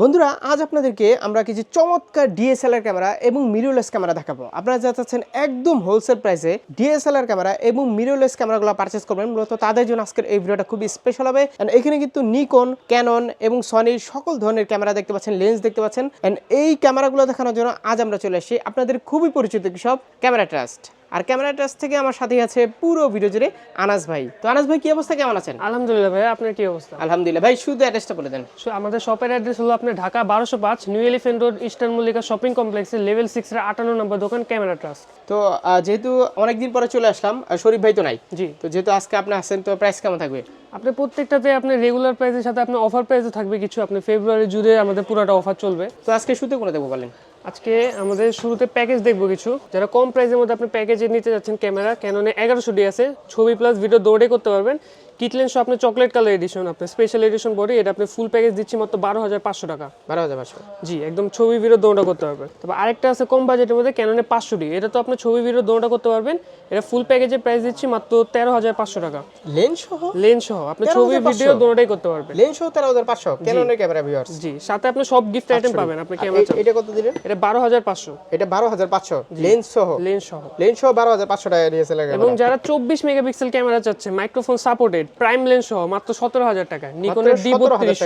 বন্ধুরা, আজ আপনাদেরকে আমরা কিছু চমৎকার ডিএসএলআর ক্যামেরা এবং মিররলেস ক্যামেরা দেখাবো। আপনারা যা চাচ্ছেন একদম হোলসেল প্রাইসে ডিএসএলআর ক্যামেরা এবং মিররলেস ক্যামেরাগুলো পারচেস করবেন, মূলত তাদের জন্য আজকের এই ভিডিওটা খুবই স্পেশাল হবে। And এখানে কিন্তু নিকন ক্যানন এবং সনির সকল ধরনের ক্যামেরা দেখতে পাচ্ছেন লেন্স দেখতে পাচ্ছেন। এন্ড এই ক্যামেরাগুলো দেখানোর জন্য আজ আমরা চলে আসি আপনাদের খুবই পরিচিত সব ক্যামেরা ট্রাস্ট আর ক্যামেরা ট্রাস্ট থেকে আমার সাথে আছে পুরো ভিডিও জুড়ে আনাস ভাই। তো আনাস ভাই কি অবস্থা? কেমন আছেন? আলহামদুলিল্লাহ ভাই আপনার কি অবস্থা? আলহামদুলিল্লাহ ভাই শুধু অ্যাড্রেসটা বলে দেন। আমাদের শপের অ্যাড্রেস হলো আপনার ঢাকা বারোশো পাঁচ new elephant road eastern Mallika shopping কমপ্লেক্সের লেভেল সিক্স এর আটান্ন নম্বর দোকান ক্যামেরা ট্রাস্ট তো যেহেতু অনেকদিন পরে চলে আসলাম শরীফ ভাই তো নাই। জি। তো যেহেতু আজকে আপনি আসছেন তো প্রাইস কেমন থাকবে? আপনি প্রত্যেকটাতে আপনি রেগুলার প্রাইসের সাথে আপনার অফার প্রাইসও থাকবে কিছু আপনি ফেব্রুয়ারি জুড়ে আমাদের পুরোটা অফার চলবে। তো আজকে শুতে করে দেবো বলেন? আজকে আমাদের শুরুতে প্যাকেজ দেখব কিছু। যারা কম প্রাইসের মধ্যে আপনি প্যাকেজে নিতে যাচ্ছেন ক্যামেরা ক্যাননে এগারোশো ডি আছে, ছবি প্লাস ভিডিও দৌড়ে করতে পারবেন। কিটলেন শো আপনি চকলেট কালার এডিশন আপনি স্পেশাল এডিশন বডি এটা আপনি ফুল প্যাকেজ দিচ্ছি মাত্র বারো হাজার পাঁচশো টাকা। বারো হাজার পাঁচশো জি একদম ছবি ভিডিও দৌড়া করতে পারবেন তবে আরেকটা আছে কম বাজেটের মধ্যে ক্যাননে পাঁচশো ডি এটা তো আপনি ছবি ভিডিও দৌড়া করতে পারবেন। এটা ফুল প্যাকেজের প্রাইস দিচ্ছি মাত্র তেরো হাজার পাঁচশো টাকা। লেন্স সহ? লেন সহ। আপনি ছবি ভিডিও দৌড়াই করতে পারবেন। লেন্স সহ তেরো হাজার পাঁচশো। ক্যাননের ক্যামেরা ভিউয়ার্স জি সাথে আপনি সব গিফট আইটেম পাবেন আপনি ক্যামেরা এটা কত দিলেন? এটা বারো হাজার পাঁচশো। এটা বারো হাজার পাঁচশো। লেন্স সহ। লেন সহ। লেন্স সহ বারো হাজার পাঁচশো টাকা দিয়েছে এবং যারা চব্বিশ মেগাপিক্সেল ক্যামেরা চাচ্ছে মাইক্রোফোন সাপোর্টেড প্রাইম লেন্স সহ মাত্র সতেরো হাজার টাকা নিকনের ডি বত্রিশ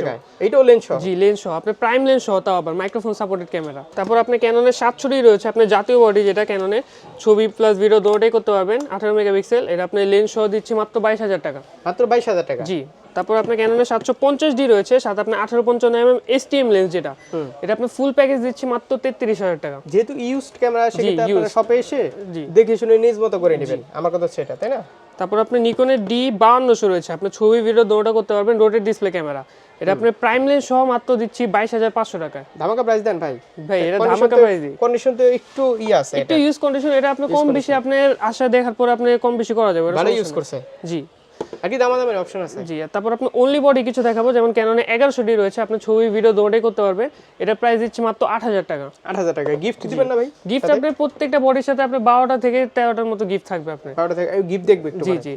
এইটাও লেন্স সহ। জি লেন্স সহ। আপনি প্রাইম লেন্স সহ তাও আবার মাইক্রোফোন সাপোর্টেড ক্যামেরা তারপর আপনি ক্যাননের সাতশোটি রয়েছে আপনার জাতীয় বডি যেটা ক্যাননে ছবি প্লাস ভিডিও দুটোই করতে পারবেন আঠারো মেগাপিক্সেল এটা আপনি লেন্স সহ দিচ্ছে মাত্র বাইশ হাজার টাকা। মাত্র বাইশ হাজার টাকা। জি। তারপর আপনার ক্যাননের সাতশো পঞ্চাশ ডি রয়েছে সাথে আপনার আঠারো পঞ্চান্ন M M S T M lens যেটা এটা আপনি ফুল প্যাকেজ দিচ্ছি মাত্র তেত্রিশ হাজার টাকা। যেহেতু ইউজড ক্যামেরা সেক্ষেত্রে আপনারা শপে এসে দেখে শুনে নিজ মতো করে নেবেন। আমার কথা এটা তাই না? তারপর আপনি নিকনের ডি বাউন্নশো রয়েছে। আপনি ছবি ভিডিও দুটোটা করতে পারবেন রোটেড ডিসপ্লে ক্যামেরা এটা আপনি প্রাইম লেন্স সহ মাত্র দিচ্ছি বাইশ হাজার পাঁচশো টাকায় ধামাকা প্রাইস দেন ভাই। ভাই এটা ধামাকা প্রাইস দিই। কন্ডিশন তো একটু ই আছে একটু ইউজ কন্ডিশন এটা আপনি কম বেশি আপনার আশা দেখার পর আপনি কম বেশি করা যাবে ভালো ইউজ করছে। জি। আর কি দামাদামের অপশন আছে। জি তারপর আপনি অনলি বডি কিছু দেখাবো যেমন ক্যাননে এগারোশো ডি রয়েছে আপনি ছবি ভিডিও করতে পারবেন এটা প্রাইস দিচ্ছি মাত্র আট হাজার টাকা। আট হাজার টাকা। গিফট দিবেন না ভাই? গিফট আপনি প্রত্যেকটা বডির সাথে আপনি বারোটা থেকে তেরোটার মতো গিফট থাকবে আপনার। বারোটা থেকে গিফট দেখবে জি জি।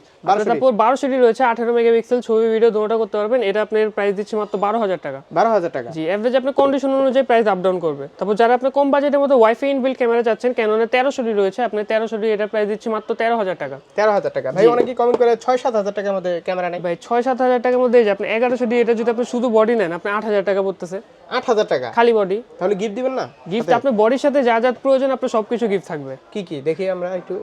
তারপর বারোশো ডি রয়েছে আঠারো মেগাপিক্সেল ছবি ভিডিও করতে পারবেন। এটা আপনার প্রাইস দিচ্ছে মাত্র বারো হাজার টাকা। বারো হাজার টাকা। জি এভারেজ আপনার কন্ডিশন অনুযায়ী প্রাইস আপ ডাউন করবে। তারপর যারা আপনি কম বাজেটের মধ্যে ওয়াইফাই ইনবিল ক্যামেরা চাচ্ছেন ক্যাননে তেরোশো ডি রয়েছে আপনি তেরোশো ডি এটা প্রাইস দিচ্ছে মাত্র তেরো হাজার টাকা। তেরো হাজার টাকা। ভাই অনেকেই কমেন্ট করে ছয় সাত হাজার টাকার মধ্যে ক্যামেরা নেই। ভাই ছয় সাত হাজার টাকার মধ্যে যে আপনি এগারোশো ডি এটা যদি আপনি শুধু বডি নেন আপনি আট হাজার টাকা পড়তেছে। আট হাজার টাকা? খালি বডি তাহলে গিফট দিবেন না? গিফট আপনার বডির সাথে যা যা প্রয়োজন আপনার সবকিছু গিফট থাকবে। কি কি? দেখি আমরা একটু।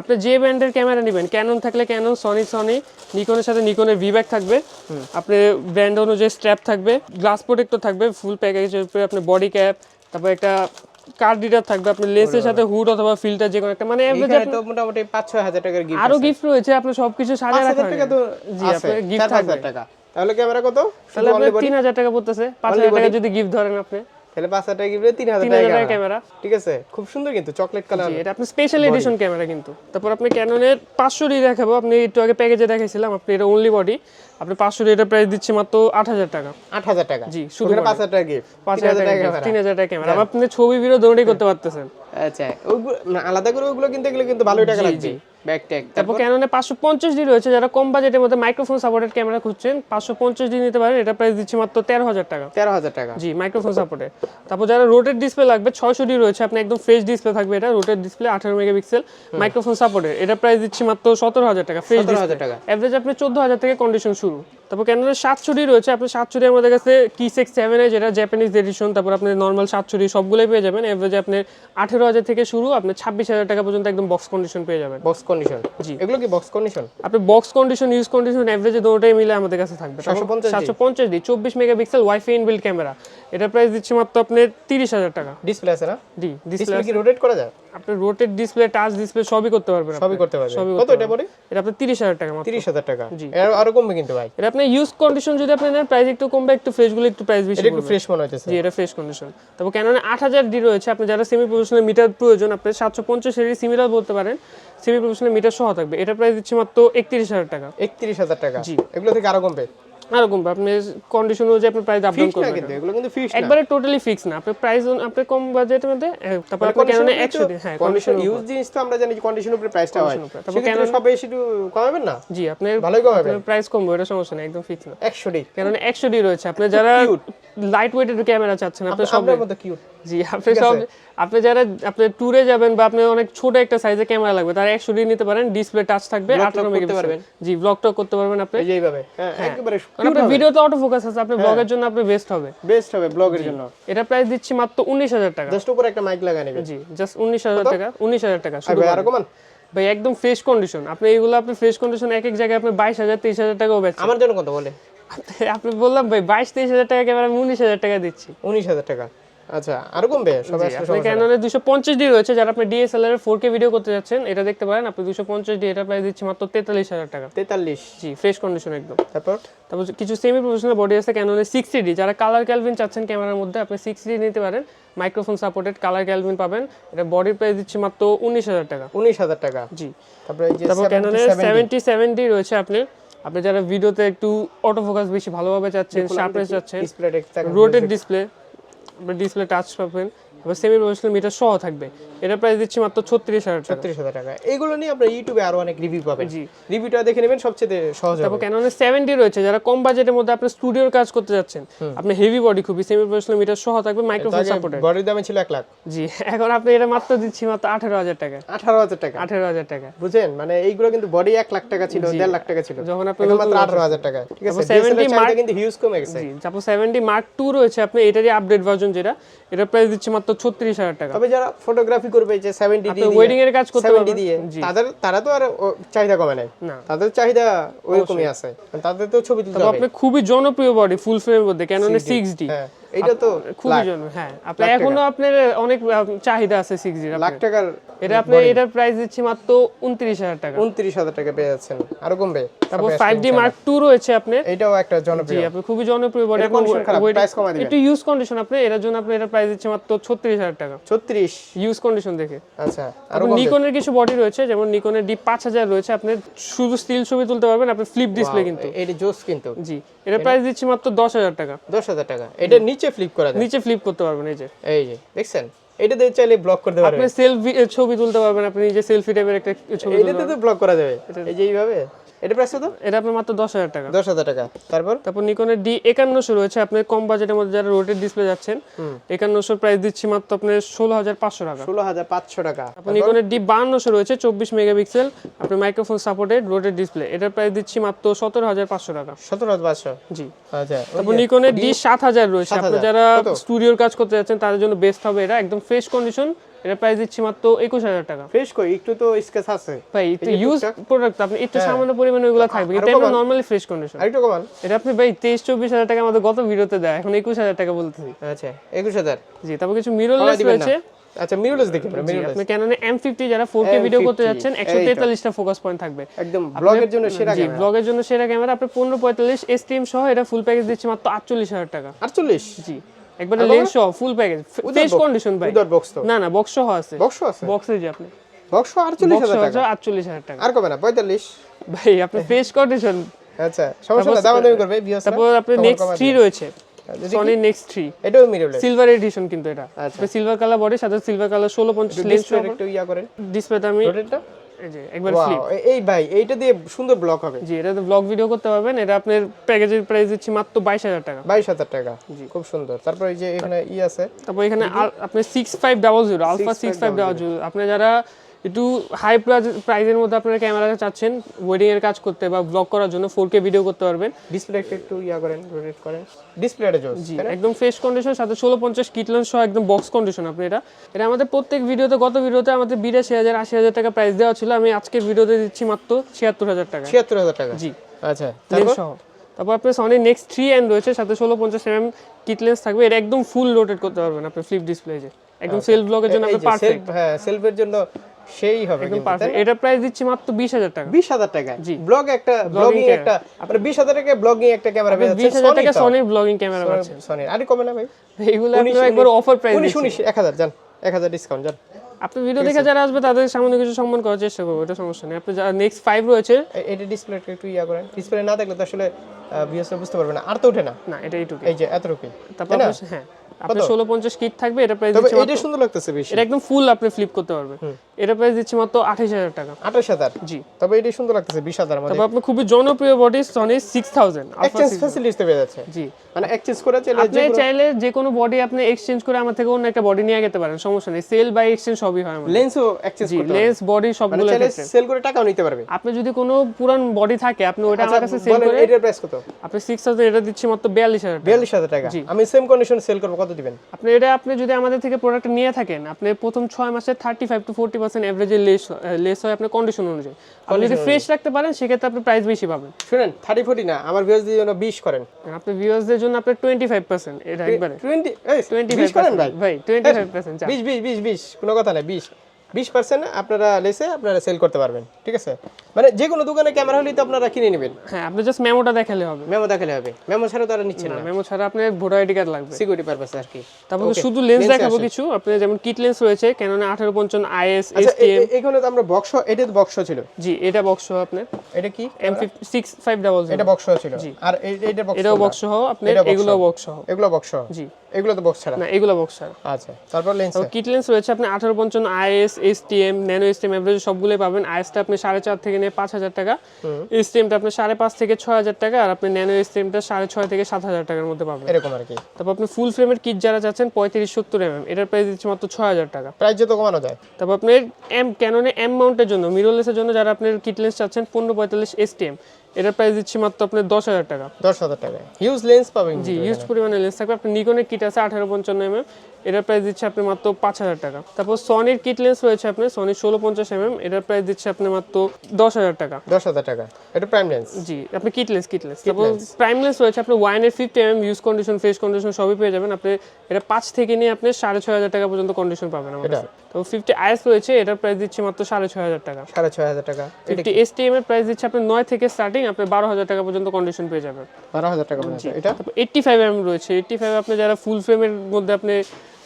আপনি যে ব্র্যান্ডের ক্যামেরা নেবেন ক্যানন থাকলে ক্যানন সনি সনি নিকনের সাথে নিকনের ভিব্যাক থাকবে। আপনি ব্র্যান্ড অনুযায়ী স্ট্র্যাপ থাকবে গ্লাস প্রোটেক্টর থাকবে ফুল প্যাকেজের উপরে আপনার বডি ক্যাপ তারপর একটা কার্ড রিডার থাকবে আপনার লেন্সের সাথে হুড অথবা ফিল্টার যে কোনো একটা মানে এখানে তো মোটামুটি পাঁচ ছয় হাজার টাকার গিফট আরও গিফট রয়েছে আপনার সবকিছু সাজিয়ে রাখা টাকা তো জি আছে আপনার গিফট টাকা। তাহলে ক্যামেরা কত? তাহলে তিন হাজার টাকা পড়তেছে পাঁচ হাজার টাকা যদি গিফট ধরেন আপনি। তাহলে পাঁচ হাজার টাকা গিফট তিন হাজার টাকা। ক্যামেরা ঠিক আছে খুব সুন্দর কিন্তু চকলেট কালার এটা আপনি স্পেশাল এডিশন ক্যামেরা কিন্তু। তারপর আপনি ক্যাননের পাঁচশো ডি দেখাবো আপনি একটু আগে প্যাকেজে দেখাইছিলাম আপনি এটা অনলি বডি আপনি পাঁচশো এটা প্রাইস দিচ্ছি মাত্র আট হাজার টাকা। আট হাজার টাকা। জি, শুধু পাঁচ হাজার টাকা গিফট পাঁচ হাজার টাকা গিফট তিন হাজার টাকা ক্যামেরা আপনি ছবি ভিডিও দৌড়াই করতে পারতেছেন। আচ্ছা আলাদা করে ওগুলো কিনতে গেলে কিন্তু ভালোই টাকা লাগবে। ব্যাক ট্যাগ তারপর ক্যাননে পাঁচশো পঞ্চাশ ডি রয়েছে যারা কম বাজেটের মধ্যে মাইক্রোফোন সাপোর্টেড ক্যামেরা খুঁজছেন পাঁচশো পঞ্চাশ ডি নিতে পারেন এটা প্রাইস দিচ্ছি মাত্র তেরো হাজার টাকা। তেরো হাজার টাকা। জি মাইক্রোফোন সাপোর্টে তারপর যারা রোটেড ডিসপ্লে লাগবে ছয়শো ডি রয়েছে আপনি একদম ফ্রেশ ডিসপ্লে থাকবে এটা রোটেড ডিসপ্লে আঠারো মেগাপিক্সেল মাইক্রোফোন সাপোর্টে এটা প্রাইস দিচ্ছি মাত্র সতেরো হাজার টাকা ফ্রেশ হাজার টাকা। অ্যাভারেজ আপনি চোদ্দ হাজার থেকে কন্ডিশন শুরু। তারপর ক্যানোনের সাতশোটি রয়েছে আপনি সাতশোটি আমাদের কাছে কি সিক্স সেভেন যেটা জাপানিজ এডিশন তারপর আপনি নর্মাল সাতশোটি সবগুলোই পেয়ে যাবেন। অ্যাভারেজে আপনি আঠেরো হাজার থেকে শুরু আপনি ছাব্বিশ হাজার টাকা পর্যন্ত একদম বক্স কন্ডিশন পেয়ে যাবেন। বক্স কন্ডিশন জি। এগুলো কি বক্স কন্ডিশন আপনি বক্স কন্ডিশন ইউজ কন্ডিশন অ্যাভারেজে দুটোটাই মিলে আমাদের কাছে থাকবে। সাতশো পঞ্চাশ ডি চব্বিশ মেগাপিক্সেল ওয়াইফাই ইনবিল্ড ক্যামেরা এটা প্রাইস দিচ্ছি মাত্র আপনি তিরিশ হাজার টাকা। ডিসপ্লে আছে না? জি ডিসপ্লে কি রোটেট করা যায়? আপনি রোটেড ডিসপ্লে টাচ ডিসপ্লে সবই করতে পারবেন সবই করতে পারবে সবই কত এটা পড়ে এটা আপনি তিরিশ হাজার টাকা মাত্র। তিরিশ হাজার টাকা। জি। এর আরও কমবে কিন্তু ভাই। এটা আপনি ইউজ কন্ডিশন যদি আপনি নেন প্রাইস একটু কমবে একটু ফ্রেশগুলো একটু প্রাইস বেশি এটা একটু ফ্রেশ মনে জি এটা ফ্রেশ কন্ডিশন ক্যাননে আট হাজার ডি রয়েছে। আপনি যারা সেমি প্রফেশনাল মিটার প্রয়োজন আপনি সাতশো পঞ্চাশ এর সিমিলার বলতে পারেন। সেমি প্রফেশনাল মিটার সহ থাকবে। এটা প্রাইস দিচ্ছে মাত্র একত্রিশ হাজার টাকা। একত্রিশ হাজার টাকা। এগুলো থেকে আরও কমবে। এরকম আপনি কন্ডিশন অনুযায়ী আপনি প্রাইস আপডাউন করবেন। কিন্তু এগুলো কিন্তু ফিক্স না। একবারে টোটালি ফিক্স না। আপনি প্রাইস আপনি কম বাজেটের মধ্যে তারপর আপনি কেন 100 দিন হ্যাঁ কন্ডিশন ইউজ জিনিস তো আমরা জানি যে কন্ডিশন উপরে প্রাইসটা হয়। তারপর কেন সব বেশি একটু কমাবেন না? জি আপনি ভালোই কমাবেন। প্রাইস কমবে এটা সমস্যা না একদম ফিক্স না। 100 ডি। কারণ 100 ডি রয়েছে। আপনি যারা লাইট ওয়েটের ক্যামেরা চাচ্ছেন আপনি সব মধ্যে কিউট জি আপনি সব আপনি যারা আপনি ট্যুরে যাবেন বা আপনি অনেক ছোট একটা সাইজের ক্যামেরা লাগবে তারা 100 ডি নিতে পারেন ডিসপ্লে টাচ থাকবে 18 মেগাপিক্সেল জি ব্লগ টক করতে পারবেন আপনি। এইভাবে। হ্যাঁ একেবারে কারণ আপনার ভিডিওতে অটো ফোকাস আছে আপনি ব্লগের জন্য আপনি বেস্ট হবে। বেস্ট হবে ব্লগের জন্য। এটা প্রাইস দিচ্ছি মাত্র 19000 টাকা। জাস্ট উপরে একটা মাইক লাগায় নেবেন। জি জাস্ট 19000 টাকা 19000 টাকা শুধু আরও কমান। ভাই একদম ফ্রেশ কন্ডিশন আপনি এগুলো আপনি ফ্রেশ কন্ডিশন এক এক জায়গায় আপনি 22000 23000 টাকাও বেচছেন। আমার জন্য কত বলে? আপনি- বললাম ভাই 22 23000 টাকা ক্যামেরা 19000 টাকা দিচ্ছি। উনিশ হাজার টাকা। আচ্ছা আরও কমবে? সবাই আসলে ক্যাননের 250 ডি রয়েছে যারা আপনি ডিএসএলআর এর 4K ভিডিও করতে যাচ্ছেন এটা দেখতে পারেন আপনি 250 ডি এটা প্রাইস দিচ্ছি মাত্র 43000 টাকা। তেতাল্লিশ। জি ফ্রেশ কন্ডিশন একদম। তারপর? তারপর কিছু সেমি প্রফেশনাল বডি আছে ক্যাননের 60 ডি যারা কালার ক্যালভিন চাচ্ছেন ক্যামেরার মধ্যে আপনি 60 ডি নিতে পারেন মাইক্রোফোন সাপোর্টেড কালার ক্যালভিন পাবেন এটা বডির প্রাইস দিচ্ছি মাত্র 19000 টাকা। উনিশ হাজার টাকা। জি। তারপরে এই যে তারপর 70, ক্যাননের 70 সেভেন্টি সেভেন্টি রয়েছে আপনি আপনি যারা ভিডিওতে একটু অটো ফোকাস বেশি ভালোভাবে চাচ্ছেন শার্পনেস চাচ্ছেন ডিসপ্লে রোটেড ডিসপ্লে আপনি ডিসপ্লে টাচ পাবেন এবার সেমি প্রফেশনাল মিটার সহ থাকবে। এটা প্রাইস দিচ্ছি মাত্র ছত্রিশ হাজার টাকা। ছত্রিশ হাজার টাকা। এগুলো নিয়ে আপনার ইউটিউবে আরও অনেক রিভিউ পাবেন। জি। রিভিউটা দেখে নেবেন সবচেয়ে সহজ তারপর হবে। ক্যাননের সেভেন্টি রয়েছে যারা কম বাজেটের মধ্যে আপনি স্টুডিওর কাজ করতে যাচ্ছেন আপনি হেভি বডি খুবই সেমি প্রফেশনাল মিটার সহ থাকবে মাইক্রোফোন সাপোর্টেড বডির দামে ছিল এক লাখ। জি এখন আপনি এটা মাত্র দিচ্ছি মাত্র আঠারো হাজার টাকা। আঠারো হাজার টাকা। আঠারো হাজার টাকা। বুঝেন মানে এইগুলো কিন্তু বডি এক লাখ টাকা ছিল দেড় লাখ টাকা ছিল। যখন আপনি মাত্র আঠারো হাজার টাকা। ঠিক আছে? 70 DSLR কিন্তু হিউজ কমে গেছে। জি তারপর সেভেন্টি মার্ক টু রয়েছে আপনি এটারই আপডেট ভার্জন যেটা এটা প্রাইস দিচ্ছি মাত্র ছত্রিশ হাজার টাকা। তবে যারা ফটোগ্রাফি করবে যে সেভেন্টি আপনি ওয়েডিং এর কাজ করতে 70 দিয়ে। তাদের তারা তো আর চাহিদা কমে নাই। না। তাদের চাহিদা ওইরকমই আছে। তাদের তো ছবি তুলতে হবে। আপনি খুবই জনপ্রিয় বডি ফুল ফ্রেমের মধ্যে ক্যানন সিক্স ডি হ্যাঁ। এইটা তো খুবই জন হ্যাঁ। আপনার এখনও আপনার অনেক চাহিদা আছে লাখ টাকার এটা আপনি এটার প্রাইস দিচ্ছি মাত্র উনত্রিশ হাজার টাকা। উনত্রিশ হাজার টাকা পেয়ে যাচ্ছেন আরও কমবে। তারপর মার্ক টু রয়েছে আপনার। এইটাও একটা জি আপনি খুবই জনপ্রিয় বডি। খারাপ, price কমায় দিবেন। একটু ইউজ কন্ডিশন আপনি এটার জন্য আপনি এটা প্রাইস দিচ্ছে মাত্র ছত্রিশ হাজার টাকা। ছত্রিশ। ইউজ কন্ডিশন দেখে। আচ্ছা আরও নিকনের কিছু বডি রয়েছে যেমন নিকনের ডি পাঁচ হাজার রয়েছে আপনি শুধু স্টিল ছবি তুলতে পারবেন আপনি ফ্লিপ ডিসপ্লে কিন্তু। এটা জোস কিন্তু। জি এটা প্রাইস দিচ্ছি মাত্র দশ হাজার টাকা। দশ হাজার টাকা। এটা নিচে ফ্লিপ করা যায়। নিচে ফ্লিপ করতে পারবেন এই যে। এই যে দেখছেন? এটা দিয়ে চাইলে ব্লক করতে পারবেন। আপনি সেলফি ছবি তুলতে পারবেন আপনি নিজে সেলফি টাইপের একটা ছবি এটাতে তো ব্লক করা যাবে। এই যে এইভাবে? এটা প্রাইস কত? এটা আপনার মাত্র দশ হাজার টাকা। দশ হাজার টাকা। তারপর? তারপর নিকনের ডি রয়েছে। আপনি কম বাজেটের মধ্যে যারা রোটেড ডিসপ্লে যাচ্ছেন একান্নশো প্রাইস দিচ্ছি মাত্র আপনার হাজার পাঁচশো টাকা। ষোলো হাজার পাঁচশো টাকা। তারপর নিকনের ডি রয়েছে চব্বিশ মেগাপিক্সেল। আপনি মাইক্রোফোন সাপোর্টেড রোটেড ডিসপ্লে এটার প্রাইস দিচ্ছি মাত্র সতেরো হাজার পাঁচশো টাকা। সতেরো হাজার পাঁচশো? জি। আচ্ছা তারপর নিকনের ডি সাত হাজার রয়েছে। আপনি যারা স্টুডিওর কাজ করতে যাচ্ছেন তাদের জন্য বেস্ট হবে এটা। একদম ফ্রেশ কন্ডিশন এটা প্রাইস দিচ্ছি মাত্র একুশ হাজার টাকা। ফ্রেশ কই? একটু তো স্কেচ আছে। ভাই একটু ইউজ প্রোডাক্ট আপনি একটু সামান্য পরিমাণে ওইগুলো থাকবে। এটা নর্মালি ফ্রেশ কন্ডিশন আরেকটু কমান এটা আপনি ভাই তেইশ চব্বিশ হাজার টাকা আমাদের গত ভিডিওতে দেয়। এখন একুশ হাজার টাকা বলতেছি। আচ্ছা একুশ হাজার। জি তারপর কিছু মিররলেস রয়েছে। আচ্ছা মিররলেস দেখি আমরা মিররলেস আপনি ক্যাননে এম ফিফটি যারা ফোর কে ভিডিও করতে M50 যাচ্ছেন একশো তেতাল্লিশটা ফোকাস পয়েন্ট থাকবে। একদম ব্লগের জন্য সেরা জি ব্লগের জন্য সেরা ক্যামেরা আপনি পনেরো পঁয়তাল্লিশ এস সহ এটা ফুল প্যাকেজ দিচ্ছে মাত্র আটচল্লিশ হাজার টাকা। আটচল্লিশ? জি। একবারে লেন্স সহ ফুল প্যাকেজ ফ্রেশ কন্ডিশন ভাই। উদর বক্স তো? না না বক্স সহ আছে। বক্স আছে? বক্সে যে আপনি। বক্স আটচল্লিশ বক্স হাজার টাকা। আটচল্লিশ হাজার টাকা। আর কবে না? পঁয়তাল্লিশ। ভাই আপনি ফ্রেশ কন্ডিশন আচ্ছা সমস্যা না দাম দামি করবে বিয়াস তারপর আপনি নেক্সট থ্রি রয়েছে। সনি নেক্সট থ্রি এটাও মিররলেস সিলভার এডিশন কিন্তু এটা। আচ্ছা। সিলভার কালার বডি সাথে সিলভার কালার ষোলো পঞ্চাশ লেন্স একটু ইয়া করেন। ডিসপ্লেতে আমি রোটেটটা এই যে একবার ফ্লিপ এই ভাই এইটা দিয়ে সুন্দর ব্লগ হবে। জি এটা ব্লগ ভিডিও করতে পারবেন। এটা আপনার প্যাকেজের প্রাইস দিচ্ছি মাত্র বাইশ হাজার টাকা। বাইশ হাজার টাকা। খুব সুন্দর। তারপর এই যে এখানে ই আছে। তারপর এখানে আপনি six five double zero alpha six five double zero আপনি যারা একটু হাই প্রাইজের মধ্যে আপনারা ক্যামেরা চাচ্ছেন ওয়েডিং এর কাজ করতে বা ব্লগ করার জন্য ফোর কে ভিডিও করতে পারবেন। ডিসপ্লে একটু ইয়া করেন রোটেট করেন। ডিসপ্লেটা জোস জি একদম ফ্রেশ কন্ডিশন সাথে ষোলো পঞ্চাশ কিটলেন সহ একদম বক্স কন্ডিশন আপনি এটা। এটা আমাদের প্রত্যেক ভিডিওতে গত ভিডিওতে আমাদের বিরাশি হাজার আশি হাজার টাকা প্রাইস দেওয়া ছিল। আমি আজকের ভিডিওতে দিচ্ছি মাত্র ছিয়াত্তর হাজার টাকা। ছিয়াত্তর হাজার টাকা? জি। আচ্ছা লেন্স সহ। তারপর আপনার সনি নেক্সট থ্রি এন রয়েছে সাথে ষোলো পঞ্চাশ এম কিট লেন্স থাকবে। এটা একদম ফুল রোটেট করতে পারবেন আপনি ফ্লিপ ডিসপ্লে যে। একদম সেলফ ব্লগের জন্য আপনি পারফেক্ট হ্যাঁ সেলফের জন্য সেই হবে একদম পারফেক্ট এটা প্রাইস দিচ্ছি মাত্র বিশ হাজার টাকা। বিশ হাজার টাকা। জি। ব্লগ একটা ব্লগিং একটা আপনার বিশ হাজার টাকা ব্লগিং একটা ক্যামেরা পেয়ে বিশ হাজার টাকা সনির ব্লগিং ক্যামেরা পাচ্ছেন সনি আরে কমে না ভাই। এগুলো আপনারা একবার অফার প্রাইস এক হাজার যান এক হাজার ডিসকাউন্ট যান আপনি ভিডিও দেখে যারা আসবে তাদের সামান্য কিছু সম্মান করার চেষ্টা করব এটা সমস্যা নেই। আপনি যারা নেক্সট ফাইভ রয়েছে এটা ডিসপ্লেটা একটু ইয়া করেন। ডিসপ্লে না দেখলে তো আসলে ভিউসটা বুঝতে পারবে না। আর তো ওঠে না। না এটা এইটুকু এই যে এতটুকুই। তারপর হ্যাঁ। আপনার ষোলো পঞ্চাশ কিট থাকবে এটা প্রাইস এটা সুন্দর লাগতেছে বেশি। এটা একদম ফুল আপনি ফ্লিপ করতে পারবেন। এটা প্রাইস দিচ্ছি মাত্র আঠাশ হাজার টাকা। আঠাশ হাজার? জি। তবে এটা সুন্দর লাগতেছে বিশ হাজার মধ্যে তারপর আপনার খুবই জনপ্রিয় body Sony six thousand exchange facilities পেয়ে যাচ্ছে। জি। মানে এক্সচেঞ্জ করে চলে আপনি চাইলে যে কোনো বডি আপনি এক্সচেঞ্জ করে আমার থেকে অন্য একটা বডি নিয়ে যেতে পারেন সমস্যা নেই। সেল বাই এক্সচেঞ্জ সবই হয় আমাদের। লেন্সও এক্সচেঞ্জ করতে লেন্স বডি মানে সবগুলো চাইলে সেল করে টাকাও নিতে পারবে। আপনি যদি কোনো পুরান বডি থাকে আপনি ওইটা আমার কাছে সেল করে এটার প্রাইস কত? আপনি সিক্স থাউজেন্ড এটা দিচ্ছি মাত্র বিয়াল্লিশ হাজার টাকা। বিয়াল্লিশ হাজার টাকা। আমি সেম কন্ডিশন সেল করব কত দিবেন? আপনি এটা আপনি যদি আমাদের থেকে প্রোডাক্ট নিয়ে থাকেন আপনি প্রথম ছয় মাসে thirty five to forty percent অ্যাভারেজের less less হয় আপনার কন্ডিশন অনুযায়ী। আপনি যদি ফ্রেশ রাখতে পারেন সেক্ষেত্রে আপনি প্রাইস বেশি পাবেন। শুনেন থার্টি ফোর্টি না আমার দিয়ে জন্য বিশ করেন। আপনি ভিউয়ার্সদের জন্য আপনার টোয়েন্টি ফাইভ পার্সেন্ট এটা একবারে। টোয়েন্টি টোয়েন্টি ফাইভ করেন ভাই। ভাই টোয়েন্টি ফাইভ পার্সেন্ট বিশ বিশ বিশ বিশ কোনো কথা নাই বিশ। বিশ পার্সেন্ট আপনারা লেসে আপনারা সেল করতে পারবেন ঠিক আছে? মানে যে কোনো দোকানে ক্যামেরা হলেই তো আপনারা কিনে নেবেন। হ্যাঁ আপনি জাস্ট মেমোটা দেখালে হবে। মেমো দেখালে হবে। মেমো ছাড়া তারা নিচ্ছে না মেমো ছাড়া আপনার ভোটার আইডি কার্ড লাগবে। সিকিউরিটি পারপাস আর কি। তারপর শুধু লেন্স দেখাবো কিছু আপনি যেমন কিট লেন্স রয়েছে কেননা আঠারো পঞ্চান্ন আইএস এ- এসটিএম এখানে তো আমরা বক্স এটা তো বক্স ছিল। জি এটা বক্স সহ আপনার। এটা কি? এম সিক্স ফাইভ ডাবল এটা বক্স ছিল। জি। আর এইটা বক্স এটাও বক্স সহ আপনার এগুলো বক্স সহ। এগুলো বক্স জি। এগুলো তো বক্স ছাড়া? না এগুলো বক্স ছাড়া। আচ্ছা তারপর লেন্স কিট লেন্স রয়েছে আপনি আঠারো পঞ্চান্ন IS STM nano STM average সবগুলোই পাবেন। আইএসটা আপনি সাড়ে চার থেকে নিয়ে পাঁচ হাজার টাকা। এসটিএমটা আপনি সাড়ে পাঁচ থেকে ছয় হাজার টাকা আর আপনি ন্যানো এসটিএমটা সাড়ে ছয় থেকে সাত হাজার টাকার মধ্যে পাবেন। এরকম আর কি। তারপর আপনি ফুল ফ্রেমের কিট যারা চাচ্ছেন পঁয়ত্রিশ সত্তর এমএম এটার প্রাইস দিচ্ছে মাত্র ছয় হাজার টাকা। প্রাইস যত কমানো যায়। তারপর আপনার এম ক্যাননে এম মাউন্টের জন্য মিররলেসের জন্য যারা আপনার কিট লেন্স চাচ্ছেন পনেরো পঁয়তাল্লিশ এসটিএম এটার প্রাইস দিচ্ছি মাত্র আপনার দশ হাজার টাকা। দশ হাজার টাকা হিউজ লেন্স পাবেন জি হিউজ পরিমাণে লেন্স থাকবে। আপনার নিকনের কিট আছে আঠারো পঞ্চান্ন এমএম এটার প্রাইস দিচ্ছে আপনি মাত্র পাঁচ হাজার টাকা। তারপর সনির কিট লেন্স রয়েছে আপনার সনির ষোলো পঞ্চাশ এমএম এটার প্রাইস দিচ্ছে আপনি মাত্র দশ হাজার টাকা। দশ হাজার টাকা। এটা প্রাইম লেন্স জি আপনি কিট লেন্স কিট লেন্স তারপর প্রাইম লেন্স রয়েছে আপনি ওয়াইনের fifty mm use condition face condition সবই পেয়ে যাবেন। আপনি এটা পাঁচ থেকে নিয়ে আপনি সাড়ে ছয় হাজার টাকা পর্যন্ত কন্ডিশন পাবেন আমাদের। তো ফিফটি আইএস রয়েছে এটার প্রাইস দিচ্ছে মাত্র সাড়ে ছয় হাজার টাকা। সাড়ে ছয় হাজার টাকা। ফিফটি এসটিএম এর প্রাইস দিচ্ছে আপনি নয় থেকে স্টার্টিং আপনি বারো হাজার টাকা পর্যন্ত কন্ডিশন পেয়ে যাবেন। বারো হাজার টাকা পর্যন্ত। এটা? এইট্টি ফাইভ এম রয়েছে। এইট্টি ফাইভ আপনি যারা ফুল ফ্রেমের মধ্যে আপনি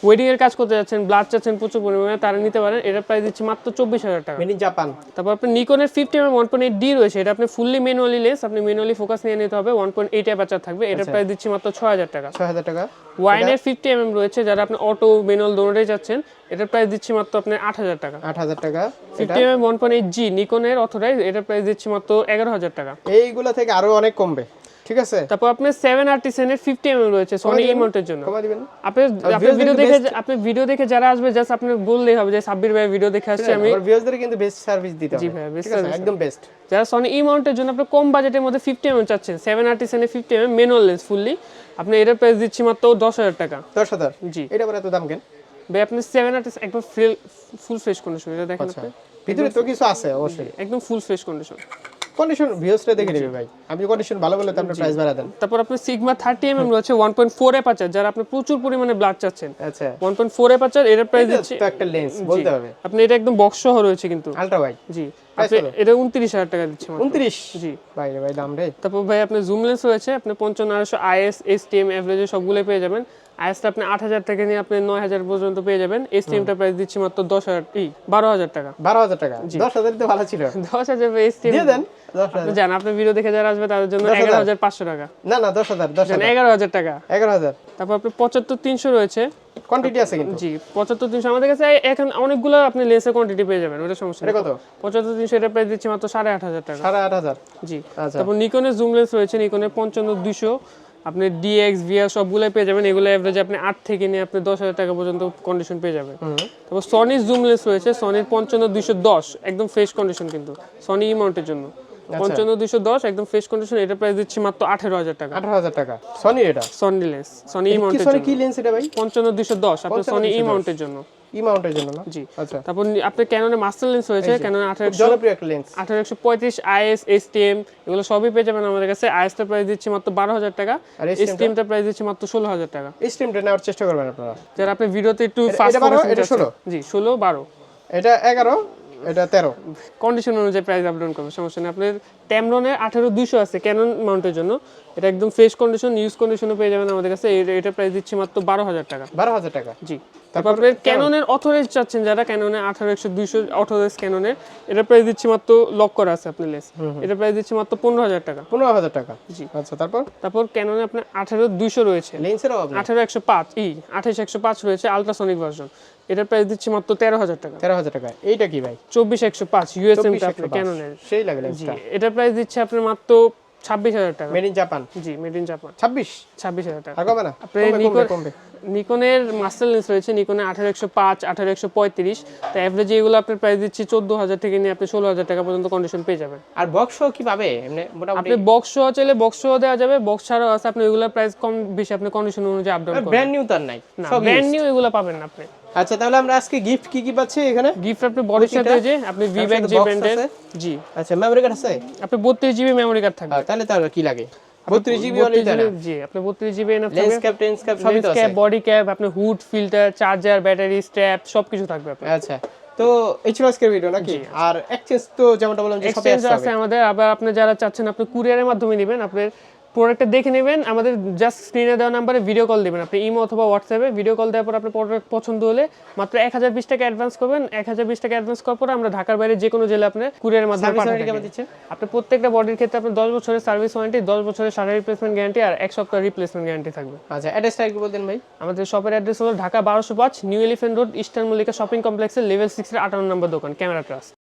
ওয়েডিং এর কাজ করতে যাচ্ছেন ব্লাড চাচ্ছেন প্রচুর পরিমাণে তারা নিতে পারেন এটার প্রাইস দিচ্ছে মাত্র চব্বিশ হাজার টাকা। মেড ইন জাপান তারপর আপনি নিকনের fifty M one point eight D রয়েছে। এটা আপনি ফুললি ম্যানুয়ালি লেস আপনি ম্যানুয়ালি ফোকাস নিয়ে নিতে হবে। ওয়ান পয়েন্ট এইট অ্যাপাচার থাকবে। এটার প্রাইস দিচ্ছে মাত্র ছয় হাজার টাকা। ছয় হাজার টাকা। ওয়াইনের ফিফটি এম রয়েছে। যারা আপনি অটো ম্যানুয়াল দৌড়ে যাচ্ছেন এটার প্রাইস দিচ্ছে মাত্র আপনার আট হাজার টাকা। আট হাজার টাকা। Fifty M one point eight G নিকনের authorize এটার প্রাইস দিচ্ছে মাত্র এগারো হাজার টাকা। এইগুলা থেকে আরও অনেক কমবে। ঠিক আছে? তারপর আপনার সেভেন আর্টিসেনের ফিফটি এম রয়েছে সোনি জন্য। কমা দিবেন? আপনি আপনি ভিডিও দেখে আপনি ভিডিও দেখে যারা আসবে জাস্ট আপনি বললেই হবে যে সাব্বির ভাই ভিডিও দেখে আসছে আমি আমার ভিউয়ারদের কিন্তু বেস্ট সার্ভিস দিতে হবে। ভাইয়া, best ঠিক আছে একদম বেস্ট যারা সনি ই মাউন্টের জন্য আপনি কম বাজেটের মধ্যে ফিফটি এম চাচ্ছেন seven আর্টিসেনের fifty M manual lens fully আপনি এটার প্রাইস দিচ্ছি মাত্র দশ হাজার টাকা। দশ হাজার? জি। এটা এত দাম কেন? ভাই আপনি সেভেন আর্টিস একবার ফুল ফ্রেশ কন্ডিশন এটা দেখেন আচ্ছা। আপনি। ভিতরে তো কিছু আছে অবশ্যই। একদম ফুল ফ্রেশ কন্ডিশন কন্ডিশন ভিউসটা দেখে নেবে ভাই। আপনি কন্ডিশন ভালো বলে তো আপনি প্রাইস বাড়া দেন তারপর আপনার সিগমা থার্টি এম এম রয়েছে ওয়ান পয়েন্ট ফোর অ্যাপাচার যারা আপনি প্রচুর পরিমাণে ব্লাড চাচ্ছেন আচ্ছা। ওয়ান পয়েন্ট ফোর অ্যাপাচার এটার প্রাইস দিচ্ছি। তো একটা লেন্স বলতে হবে। আপনি এটা একদম বক্স সহ রয়েছে কিন্তু। আলট্রা ওয়াইড জি। এটা উনত্রিশ হাজার টাকা দিচ্ছে মাত্র। উনত্রিশ? জি। ভাই রে ভাই দাম রে। তারপর ভাই আপনার জুম লেন্স রয়েছে আপনি পঞ্চান্ন আড়াইশো আইএস এস টি এম অ্যাভারেজে সবগুলোই পেয়ে যাবেন। আইএসটা আপনি আট হাজার টাকা নিয়ে আপনি নয় হাজার পর্যন্ত পেয়ে যাবেন। প্রাইস দিচ্ছি মাত্র দশ হাজার বারো হাজার টাকা। বারো হাজার টাকা। দশ হাজার তো ভালো ছিল। দশ হাজার দিয়ে দেন। হাজার। আপনি ভিডিও দেখে যারা আসবে তাদের জন্য এগারো হাজার পাঁচশো টাকা। না না দশ হাজার দশ এগারো হাজার টাকা। এগারো হাজার। তারপর আপনি পঁচাত্তর তিনশো রয়েছে। কোয়ান্টিটি আছে কিন্তু। জি পঁচাত্তর তিনশো। আমাদের কাছে এখন অনেকগুলো আপনি লেন্সের কোয়ান্টিটি পেয়ে যাবেন ওটা সমস্যা নেই। কত? পঁচাত্তর তিনশো এটা প্রাইস দিচ্ছি মাত্র সাড়ে আট হাজার টাকা। সাড়ে আট হাজার। জি। আচ্ছা। তারপর নিকনের জুম লেন্স রয়েছে নিকনের পঞ্চান্ন দুশো আপনি ডিএক্স ভিআর সবগুলোই পেয়ে যাবেন। এগুলো এভারেজ আপনি আট থেকে নিয়ে আপনি দশ হাজার টাকা পর্যন্ত কন্ডিশন পেয়ে যাবেন। তারপর সনির জুম লেন্স রয়েছে। সনির পঞ্চান্ন দুইশো দশ একদম ফ্রেশ কন্ডিশন কিন্তু। সনি ইমাউন্টের জন্য। পঞ্চান্ন দুশো দশ একদম ফ্রেশ কন্ডিশন এটা প্রাইস দিচ্ছি মাত্র আঠেরো হাজার টাকা। আঠারো হাজার টাকা। সনি এটা? সনি লেন্স সনি ইমাউন্টের জন্য। কি লেন্স এটা ভাই? পঞ্চান্ন দুইশো দশ আপনার সনি ইমাউন্টের জন্য। ই মাউন্টের জন্য না? জি। আচ্ছা। তারপর আপনার মাস্টার লেন্স ক্যানন আঠারো জনপ্রিয় একটা লেন্স আঠারো একশো পঁয়ত্রিশ আইএস এস টি এম এগুলো সবই পেয়ে যাবেন আমাদের কাছে। আইএসটা প্রাইস দিচ্ছি মাত্র বারো হাজার টাকা। আর এস প্রাইস দিচ্ছি মাত্র ষোলো হাজার টাকা। এই স্ট্রিমটা নেওয়ার চেষ্টা করবেন আপনারা। যারা আপনি ভিডিওতে একটু ফাস্ট এটা বারো, এটা ষোলো? জি ষোলো বারো। এটা এগারো এটা তেরো। কন্ডিশন অনুযায়ী প্রাইস আপডাউন করবে সমস্যা নেই। আপনার ট্যামরনের আঠারো দুইশো আছে ক্যানন মাউন্টের জন্য। এটা একদম ফ্রেশ কন্ডিশন ইউজ কন্ডিশনে পেয়ে যাবেন আমাদের কাছে। এটা প্রাইস দিচ্ছি মাত্র বারো হাজার টাকা। বারো হাজার টাকা? জি। তারপর আপনার ক্যাননের অথরাইজ চাচ্ছেন যারা ক্যাননের আঠারো একশো দুইশো অথরাইজ ক্যাননের এটা প্রাইস দিচ্ছি মাত্র লক করা আছে আপনার লেস। এটা প্রাইস দিচ্ছি মাত্র পনেরো হাজার টাকা। পনেরো হাজার টাকা? জি। আচ্ছা তারপর? তারপর ক্যাননে আপনার আঠারো দুইশো রয়েছে। লেন্সের অভাব আঠারো একশো পাঁচ ই আঠাশ একশো পাঁচ রয়েছে আলট্রাসনিক ভার্সন এটার প্রাইস দিচ্ছি মাত্র তেরো হাজার টাকা। তেরো হাজার টাকা। এইটা কি ভাই? চব্বিশ একশো পাঁচ ইউএসএম ক্যাননের সেই লাগে এটার প্রাইস দিচ্ছে আপনার মাত্র ছাব্বিশ হাজার টাকা। মেড ইন জাপান জি মেড ইন জাপান ছাব্বিশ? ছাব্বিশ হাজার টাকা। কমবে না? আপনি নিকন কমবে নিকনের মাস্টার লেন্স রয়েছে নিকনের আঠারো একশো পাঁচ আঠারো একশো পঁয়ত্রিশ। তো অ্যাভারেজ এগুলো আপনার প্রাইস দিচ্ছি চোদ্দ হাজার থেকে নিয়ে আপনি ষোলো হাজার টাকা পর্যন্ত কন্ডিশন পেয়ে যাবেন। আর বক্স কি পাবে? এমনি মোটামুটি আপনি বক্স সহ চাইলে বক্স সহ দেওয়া যাবে বক্স ছাড়াও আছে আপনি এগুলোর প্রাইস কম বেশি আপনি কন্ডিশন অনুযায়ী আপ ডাউন করবেন। ব্র্যান্ড নিউ তার নাই। ব্র্যান্ড নিউ এগুলো পাবেন না আপনি। আচ্ছা তাহলে আমরা আজকে গিফট কি কি পাচ্ছি এখানে? গিফট আপনি বডির সাথে যে আপনি ভি সাথে যে ব্র্যান্ডের জি। আচ্ছা মেমোরি কার্ড আছে? আপনি বত্রিশ জিবি মেমোরি কার্ড থাকবে। তাহলে তাহলে কি লাগে? বত্রিশ জিবি অনলি 32 জি আপনি বত্রিশ জিবি এনাফ থাকবে। লেন্স ক্যাপ টেন্স ক্যাপ সবই তো আছে। ক্যাপ বডি ক্যাপ আপনি hood filter charger battery strap সবকিছু থাকবে আপনার। আচ্ছা তো এই ছিল আজকের ভিডিও নাকি? আর এক্সচেঞ্জ তো যেমনটা বললাম যে সবে আছে আমাদের আবার আপনি যারা চাচ্ছেন আপনি কুরিয়ারের মাধ্যমে নেবেন আপনি প্রোডাক্টটা দেখে নেবেন আমাদের জাস্ট স্ক্রিনে দেওয়া নাম্বারে ভিডিও কল দিবেন। আপনি ইমো অথবা হোয়াটসঅ্যাপে ভিডিও কল দেওয়ার পর আপনার প্রোডাক্ট পছন্দ হলে মাত্র এক হাজার বিশ টাকা অ্যাডভান্স করবেন। এক হাজার বিশ টাকা অ্যাডভান্স করার পরে আমরা ঢাকার বাইরে যে কোনো জেলা আপনার কুরিয়ারের মাধ্যমে। দিচ্ছে আপনি প্রত্যেকটা বডির ক্ষেত্রে আপনার দশ বছরের সার্ভিস ওয়ারেন্টি দশ বছরের সারা রিপ্লেসমেন্ট গ্যারান্টি আর এক সপ্তাহ রিপ্লেসমেন্ট গ্যারান্টি থাকবে। আচ্ছা অ্যাড্রেসটা একটু বলতেন ভাই। আমাদের শপের অ্যাড্রেস হলো ঢাকা বারোশো পাঁচ new Elephant Road Eastern Mallika shopping কমপ্লেক্সের লেভেল সিক্সের আটান্ন নম্বর দোকান ক্যামেরা ট্রাস্ট